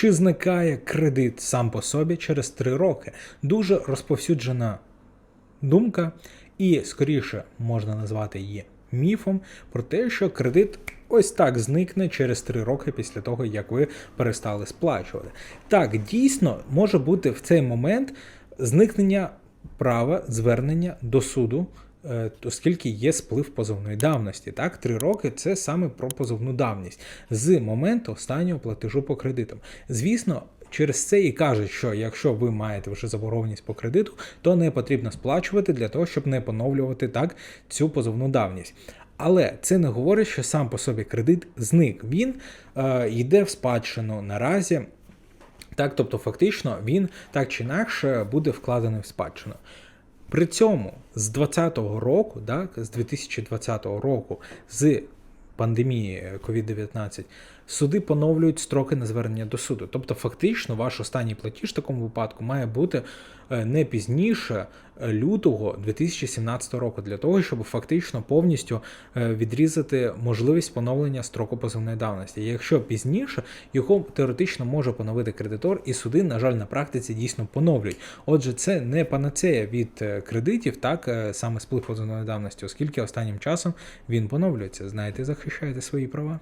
Чи зникає кредит сам по собі через 3 роки? Дуже розповсюджена думка, і скоріше можна назвати її міфом про те, що кредит ось так зникне через 3 роки після того, як ви перестали сплачувати. Так, дійсно може бути в цей момент зникнення права звернення до суду. Е, Оскільки є сплив позовної давності, так, три роки це саме про позовну давність з моменту останнього платежу по кредитам. Звісно, через це і кажуть, що якщо ви маєте вже заборгованість по кредиту, то не потрібно сплачувати для того, щоб не поновлювати так цю позовну давність. Але це не говорить, що сам по собі кредит зник. Він е, йде в спадщину наразі. Так, тобто, фактично, він так чи інакше буде вкладений в спадщину. При цьому з 2020 року, так, з 2020 року, з пандемії COVID-19, суди поновлюють строки на звернення до суду. Тобто, фактично, ваш останній платіж в такому випадку має бути е, не пізніше е, лютого 2017 року, для того, щоб фактично повністю е, відрізати можливість поновлення строку позовної давності. Якщо пізніше, його теоретично може поновити кредитор, і суди, на жаль, на практиці дійсно поновлюють. Отже, це не панацея від кредитів, так саме сплив позовної давності, оскільки останнім часом він поновлюється. Знаєте, захищаєте свої права.